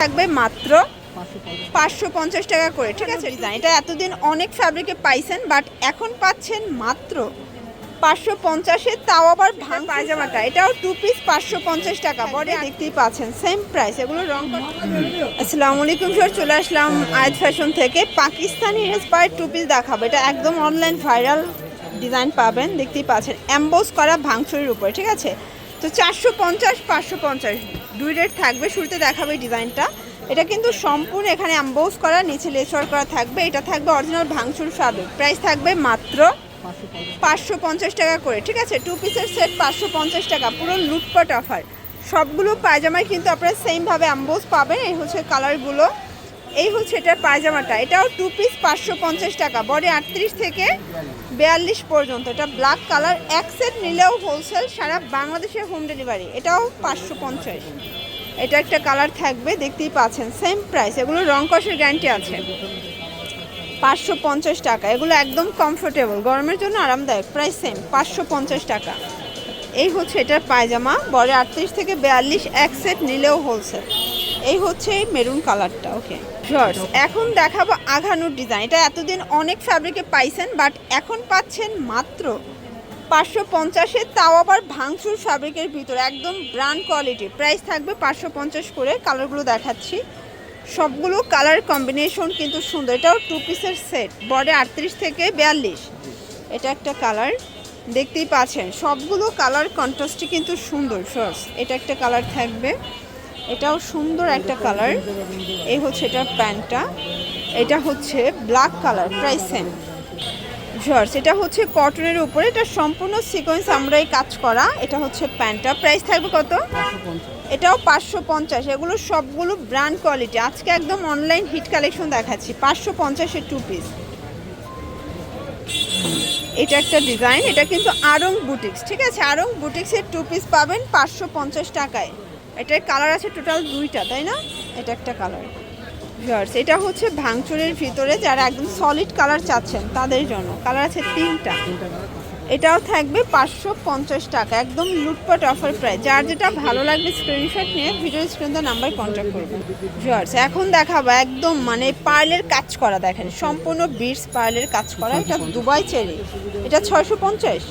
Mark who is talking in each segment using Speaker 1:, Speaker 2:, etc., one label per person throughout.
Speaker 1: থাকবে মাত্র পাঁচশো পঞ্চাশ। টাকা করে ঠিক আছে? ডিজাইন এটা এতদিন অনেক ফ্যাব্রিকে পাইছেন বাট এখন পাচ্ছেন মাত্র পাঁচশো পঞ্চাশে তাও আবার ভাঙ পায়জামাটা। এটাও টু পিস পাঁচশো পঞ্চাশ টাকা। বডি দেখতেই পাচ্ছেন সেম প্রাইস এগুলো রং আসসালামু আলাইকুম স্যার চলে আসলাম আয়াত ফ্যাশন থেকে। পাকিস্তানি ইন্সপায়ার্ড টু পিস দেখাবো। এটা একদম অনলাইন ভাইরাল ডিজাইন পাবেন দেখতেই পাচ্ছেন। অ্যাম্বোস করা ভাঙচুরির উপরে ঠিক আছে? তো চারশো পঞ্চাশ, পাঁচশো পঞ্চাশ। দুই রেট থাকবে, শুরুতে দেখাবে ডিজাইনটা। এটা কিন্তু সম্পূর্ণ এখানে অ্যাম্বোস করা, নিচে লেসওয়ার করা থাকবে। এটা থাকবে অরিজিনাল ভাঙচুর ফ্যাব্রিক প্রাইস থাকবে মাত্র পাঁচশো পঞ্চাশ টাকা করে, ঠিক আছে? টু পিসের সেট পাঁচশো পঞ্চাশ টাকা, পুরো লুটপাট অফার সবগুলো পায়জামায় কিন্তু আপনারা সেমভাবে অ্যাম্বোস পাবেন। এই হচ্ছে কালারগুলো এই হচ্ছে এটার পায়জামাটা। এটাও টু পিস পাঁচশো পঞ্চাশ টাকা। বডি আটত্রিশ থেকে বিয়াল্লিশ পর্যন্ত। এটা ব্ল্যাক কালার এক সেট নিলেও হোলসেল সারা বাংলাদেশের হোম ডেলিভারি এটাও পাঁচশো পঞ্চাশ। এটা একটা কালার থাকবে, দেখতেই পাচ্ছেন। সেম প্রাইস এগুলো রং কষের গ্যারান্টি আছে। পাঁচশো পঞ্চাশ টাকা। এগুলো একদম কমফোর্টেবল গরমের জন্য আরামদায়ক। প্রাইস সেম পাঁচশো পঞ্চাশ টাকা। এই হচ্ছে এটার পায়জামা। বড় আটত্রিশ থেকে বিয়াল্লিশ। এক সেট নিলেও হোলসেল এই হচ্ছে মেরুন কালারটা ওকে শর্টস এখন দেখাবো আঘানুর ডিজাইন এটা এতদিন অনেক ফ্যাব্রিকে পাইছেন বাট এখন পাচ্ছেন মাত্র পাঁচশো পঞ্চাশে তাও আবার ভাঙচুর ফ্যাব্রিকের ভিতরে একদম ব্র্যান্ড কোয়ালিটি প্রাইস থাকবে পাঁচশো পঞ্চাশ করে কালারগুলো দেখাচ্ছি। সবগুলো কালার কম্বিনেশন কিন্তু সুন্দর। এটাও টু পিসের সেট বডি আটত্রিশ থেকে বিয়াল্লিশ। এটা একটা কালার দেখতেই পাচ্ছেন। সবগুলো কালার কন্ট্রাস্টই কিন্তু সুন্দর সস এটা একটা কালার থাকবে। এটাও সুন্দর একটা কালার। এই হচ্ছে এটার প্যান্টটা। এটা হচ্ছে ব্ল্যাক কালার প্রাইস সেম জর্স এটা হচ্ছে কটনের উপরে। এটা সম্পূর্ণ সিকোয়েন্স আমরাই কাজ করা। এটা হচ্ছে প্যান্টটা। প্রাইস থাকবে কত? এটাও পাঁচশো পঞ্চাশ। এগুলো সবগুলো ব্র্যান্ড কোয়ালিটি আজকে একদম অনলাইন হিট কালেকশন দেখাচ্ছি। পাঁচশো পঞ্চাশের টু পিস এটা একটা ডিজাইন এটা কিন্তু আরং বুটিক্স ঠিক আছে? আরং বুটিক্সের টু পিস পাবেন পাঁচশো পঞ্চাশ টাকায়। এটার কালার আছে টোটাল দুইটা, তাই না? এটা একটা কালার ভিউয়ার্স এটা হচ্ছে ভাঙচুরের ভিতরে যারা একদম সলিড কালার চাচ্ছেন, তাদের জন্য। কালার আছে তিনটা। এটাও থাকবে পাঁচশো পঞ্চাশ টাকা, একদম লুটপাট অফার প্রাইস যার যেটা ভালো লাগবে স্ক্রিনশট নিয়ে ভিডিও স্ক্রিন নাম্বার কন্ট্যাক্ট করবে। ভিউয়ার্স এখন দেখাবো একদম মানে পার্লের কাজ করা, দেখেন, সম্পূর্ণ বিটস পার্লের কাজ করা। এটা দুবাই চেরি। এটা ছয়শো পঞ্চাশ।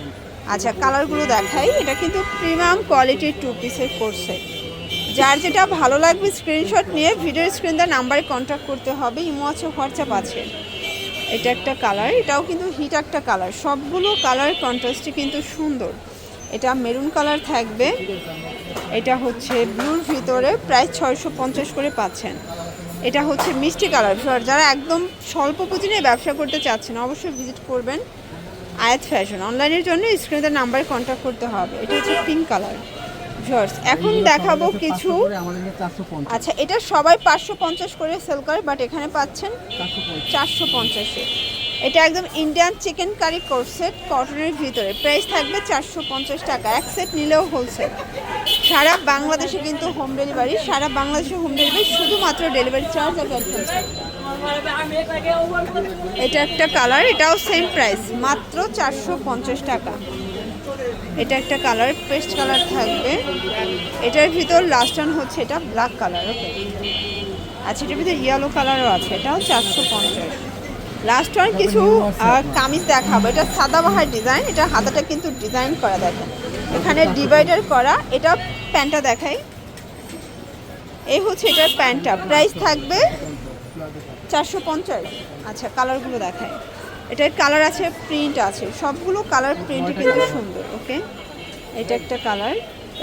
Speaker 1: আচ্ছা কালারগুলো দেখাই। এটা কিন্তু প্রিমিয়াম কোয়ালিটির টু পিসের করছে। যার যেটা ভালো লাগবে স্ক্রিনশট নিয়ে ভিডিও স্ক্রিন দেওয়ার নাম্বারে কন্ট্যাক্ট করতে হবে। ইমো আছে হোয়াটসঅ্যাপ আছে। এটা একটা কালার এটাও কিন্তু হিট একটা কালার সবগুলো কালার কন্ট্রাস্টই কিন্তু সুন্দর। এটা মেরুন কালার থাকবে। এটা হচ্ছে ব্লুর ভিতরে প্রায় ছয়শো পঞ্চাশ করে পাচ্ছেন। এটা হচ্ছে মিষ্টি কালার যারা একদম স্বল্প পুঁজি নিয়ে ব্যবসা করতে চাচ্ছেন, অবশ্যই ভিজিট করবেন আয়াত ফ্যাশন অনলাইনের জন্য স্ক্রিনের নাম্বারে কন্ট্যাক্ট করতে হবে। এটা হচ্ছে পিঙ্ক কালার জর্জ এখন দেখাবো কিছু আচ্ছা এটা সবাই পাঁচশো পঞ্চাশ করে সেল করে বাট এখানে পাচ্ছেন চারশো পঞ্চাশে। এটা একদম ইন্ডিয়ান চিকেন কারি কোর্সেট কটনের ভিতরে। প্রাইস থাকবে চারশো পঞ্চাশ টাকা। এক সেট নিলেও হোলসেল সারা বাংলাদেশে কিন্তু হোম ডেলিভারি সারা বাংলাদেশে হোম ডেলিভারি শুধুমাত্র ডেলিভারি চার্জ আর অ্যাডভান্স এটা একটা কালার এটাও সেম প্রাইস মাত্র চারশো পঞ্চাশ টাকা। এটা একটা কালার, পেস্ট কালার থাকবে। এটার ভিতর লাস্ট টান হচ্ছে এটা ব্ল্যাক কালার ওকে আচ্ছা এটার ভিতর ইয়েলো কালারও আছে, এটাও চারশো পঞ্চাশ। লাস্ট ওয়ান কিছু কামিজ দেখাবো। এটা সাদা বাহার ডিজাইন এটা হাতাটা কিন্তু ডিজাইন করা দেখেন। এখানে ডিভাইডার করা, এটা প্যান্টটা দেখাই। এই হচ্ছে এটার প্যান্টটা। প্রাইস থাকবে চারশো পঞ্চাশ। আচ্ছা কালারগুলো দেখায় এটার কালার আছে প্রিন্ট আছে। সবগুলো কালার প্রিন্ট কিন্তু সুন্দর ওকে এটা একটা কালার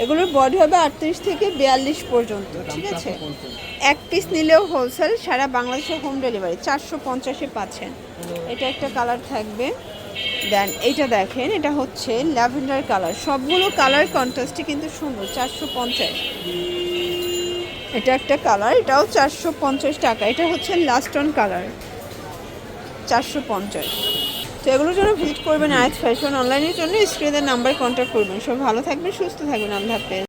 Speaker 1: এগুলোর বডি হবে আটত্রিশ থেকে বিয়াল্লিশ পর্যন্ত, ঠিক আছে? এক পিস নিলেও হোলসেল সারা বাংলাদেশে হোম ডেলিভারি চারশো পঞ্চাশে পাচ্ছেন। এটা একটা কালার থাকবে। দেন এইটা দেখেন, এটা হচ্ছে ল্যাভেন্ডার কালার সবগুলো কালার কন্ট্রাস্টই কিন্তু সুন্দর, চারশো পঞ্চাশ। এটা একটা কালার এটাও চারশো পঞ্চাশ টাকা। এটা হচ্ছে লাস্ট অন কালার চারশো পঞ্চাশ। তো এগুলোর জন্য ভিজিট করবেন আয়াত ফ্যাশন অনলাইনের জন্য স্ক্রিনের নাম্বার কন্ট্যাক্ট করবেন। সব ভালো থাকবেন, সুস্থ থাকবেন, আল্লাহ হাফেজ।